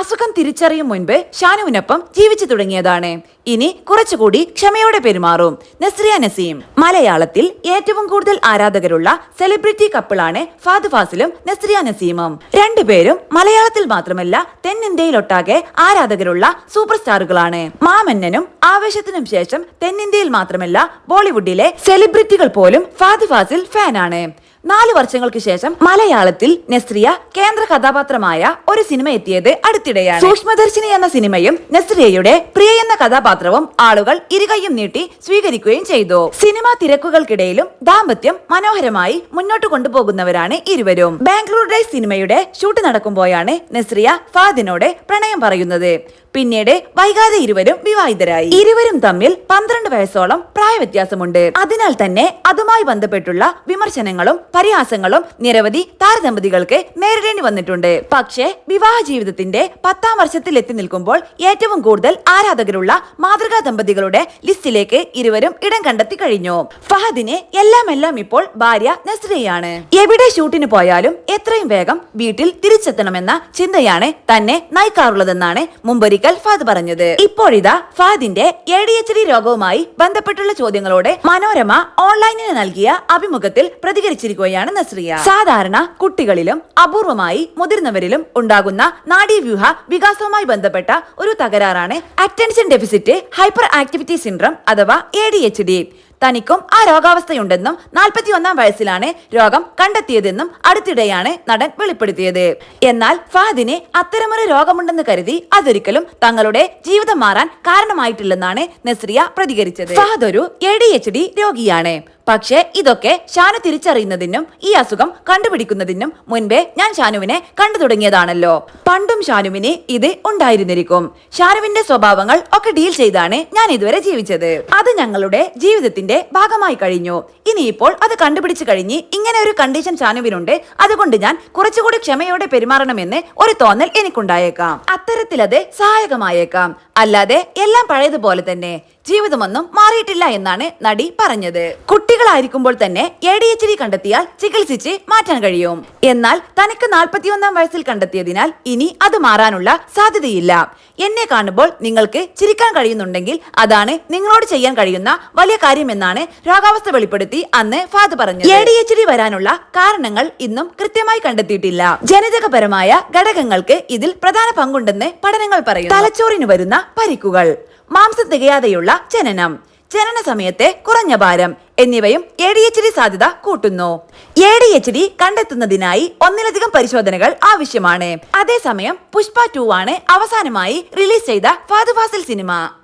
അസുഖം തിരിച്ചറിയും മുൻപ് ഷാനുവിനൊപ്പം ജീവിച്ചു തുടങ്ങിയതാണ്. ഇനി കുറച്ചുകൂടി ക്ഷമയോടെ പെരുമാറും. നസ്രിയ നസീം മലയാളത്തിൽ ഏറ്റവും കൂടുതൽ ആരാധകരുള്ള സെലിബ്രിറ്റി കപ്പിളാണ് ഫാദ് ഫാസിലും നസ്രിയ നസീമും. രണ്ടുപേരും മലയാളത്തിൽ മാത്രമല്ല തെന്നിന്ത്യയിലൊട്ടാകെ ആരാധകരുള്ള സൂപ്പർ സ്റ്റാറുകളാണ് മാമന്നനും ആവേശത്തിനും ശേഷം തെന്നിന്ത്യയിൽ മാത്രമല്ല ബോളിവുഡിലെ സെലിബ്രിറ്റികൾ പോലും ഫാദ് ഫാസിൽ ഫാനാണ്. നാല് വർഷങ്ങൾക്ക് ശേഷം മലയാളത്തിൽ നസ്രിയ കേന്ദ്ര കഥാപാത്രമായ ഒരു സിനിമ എത്തിയത് അടുത്തിടെയാണ് സൂക്ഷ്മദർശിനി എന്ന സിനിമയും നസ്രിയയുടെ പ്രിയ എന്ന കഥാപാത്രവും ആളുകൾ ഇരുകൈയും നീട്ടി സ്വീകരിക്കുകയും ചെയ്തു. സിനിമ തിരക്കുകൾക്കിടയിലും ദാമ്പത്യം മനോഹരമായി മുന്നോട്ട് കൊണ്ടുപോകുന്നവരാണ് ഇരുവരും. ബാംഗ്ലൂർ ഡേയ്സ് സിനിമയുടെ ഷൂട്ട് നടക്കുമ്പോഴാണ് നസ്രിയ ഫാദിനോട് പ്രണയം പറയുന്നത്. പിന്നീട് വൈകാതെ ഇരുവരും വിവാഹിതരായി. ഇരുവരും തമ്മിൽ പന്ത്രണ്ട് വയസ്സോളം പ്രായവ്യത്യാസമുണ്ട്. അതിനാൽ തന്നെ അതുമായി ബന്ധപ്പെട്ടുള്ള വിമർശനങ്ങളും പരിഹാസങ്ങളും നിരവധി താരദമ്പതികൾക്ക് നേരിടേണ്ടി വന്നിട്ടുണ്ട്. പക്ഷേ വിവാഹ ജീവിതത്തിന്റെ പത്താം വർഷത്തിൽ എത്തി നിൽക്കുമ്പോൾ ഏറ്റവും കൂടുതൽ ആരാധകരുള്ള മാതൃകാ ദമ്പതികളുടെ ലിസ്റ്റിലേക്ക് ഇരുവരും ഇടം കണ്ടെത്തി കഴിഞ്ഞു. ഫഹദിന് എല്ലാം എല്ലാം ഇപ്പോൾ ഭാര്യ നസ്രിയാണ് എവിടെ ഷൂട്ടിന് പോയാലും എത്രയും വേഗം വീട്ടിൽ തിരിച്ചെത്തണമെന്ന ചിന്തയാണ് തന്നെ നയിക്കാറുള്ളതെന്നാണ് മുമ്പൊരിക്കൽ ഫാദ് പറഞ്ഞത്. ഇപ്പോഴിതാ ഫാദിന്റെ എ ഡി എച്ച് ഡി രോഗവുമായി ബന്ധപ്പെട്ടുള്ള ചോദ്യങ്ങളോട് മനോരമ ഓൺലൈനിന് നൽകിയ അഭിമുഖത്തിൽ പ്രതികരിച്ചിരിക്കുകയാണ് നസ്രിയ. സാധാരണ കുട്ടികളിലും അപൂർവമായി മുതിർന്നവരിലും ഉണ്ടാകുന്ന നാഡീവ്യൂഹ വികാസവുമായി ബന്ധപ്പെട്ട ഒരു തകരാറാണ് attention deficit hyperactivity syndrome അഥവാ എ ഡി എച്ച് ഡി തനിക്കും ആ രോഗാവസ്ഥയുണ്ടെന്നും നാൽപ്പത്തി ഒന്നാം വയസ്സിലാണ് രോഗം കണ്ടെത്തിയതെന്നും അടുത്തിടെയാണ് നടൻ വെളിപ്പെടുത്തിയത്. എന്നാൽ ഫഹദിന് അത്തരമൊരു രോഗമുണ്ടെന്ന് കരുതി അതൊരിക്കലും തങ്ങളുടെ ജീവിതം മാറാൻ കാരണമായിട്ടില്ലെന്നാണ് നസ്രിയ പ്രതികരിച്ചത്. ഫഹദ് ഒരു എ ഡി എച്ച് ഡി രോഗിയാണ്. പക്ഷേ ഇതൊക്കെ ഷാനു തിരിച്ചറിയുന്നതിനും ഈ അസുഖം കണ്ടുപിടിക്കുന്നതിനും മുൻപേ ഞാൻ ഷാനുവിനെ കണ്ടു തുടങ്ങിയതാണല്ലോ. പണ്ടും ഷാനുവിന് ഇത് ഉണ്ടായിരുന്നിരിക്കും. ഷാനുവിന്റെ സ്വഭാവങ്ങൾ ഒക്കെ ഡീൽ ചെയ്താണ് ഞാൻ ഇതുവരെ ജീവിച്ചത്. അത് ഞങ്ങളുടെ ജീവിതത്തിന്റെ ഭാഗമായി കഴിഞ്ഞു. ഇനിയിപ്പോൾ അത് കണ്ടുപിടിച്ചു കഴിഞ്ഞ് ഇങ്ങനെ ഒരു കണ്ടീഷൻ ഷാനുവിനുണ്ട്. അതുകൊണ്ട് ഞാൻ കുറച്ചുകൂടി ക്ഷമയോടെ പെരുമാറണമെന്ന് ഒരു തോന്നൽ എനിക്കുണ്ടായേക്കാം. അത്തരത്തിലത് സഹായകമായേക്കാം. അല്ലാതെ എല്ലാം പഴയതുപോലെ തന്നെ ജീവിതമൊന്നും മാറിയിട്ടില്ല എന്നാണ് നടി പറഞ്ഞത്. കുട്ടികളായിരിക്കുമ്പോൾ തന്നെ എ ഡി എച്ച് ഡി കണ്ടെത്തിയാൽ ചികിത്സിച്ച് മാറ്റാൻ കഴിയും. എന്നാൽ തനിക്ക് നാൽപ്പത്തിയൊന്നാം വയസ്സിൽ കണ്ടെത്തിയതിനാൽ ഇനി അത് മാറാനുള്ള സാധ്യതയില്ല. എന്നെ കാണുമ്പോൾ നിങ്ങൾക്ക് ചിരിക്കാൻ കഴിയുന്നുണ്ടെങ്കിൽ അതാണ് നിങ്ങളോട് ചെയ്യാൻ കഴിയുന്ന വലിയ കാര്യമെന്നാണ് രോഗാവസ്ഥ വെളിപ്പെടുത്തി അന്ന് ഫാദ് പറഞ്ഞു എ ഡി എച്ച് ഡി വരാനുള്ള കാരണങ്ങൾ ഇന്നും കൃത്യമായി കണ്ടെത്തിയിട്ടില്ല. ജനിതകപരമായ ഘടകങ്ങൾക്ക് ഇതിൽ പ്രധാന പങ്കുണ്ടെന്ന് പഠനങ്ങൾ പറയുന്നു. തലച്ചോറിന് വരുന്ന പരിക്കുകൾ മാംസം തികയാതെയുള്ള ജനനം ജനന സമയത്തെ കുറഞ്ഞ ഭാരം എന്നിവയും എ ഡി എച്ച് ഡി സാധ്യത കൂട്ടുന്നു. എ ഡി എച്ച് ഡി കണ്ടെത്തുന്നതിനായി ഒന്നിലധികം പരിശോധനകൾ ആവശ്യമാണ്. അതേസമയം പുഷ്പ ടു ആണ് അവസാനമായി റിലീസ് ചെയ്ത ഫാദുഫാസിൽ സിനിമ.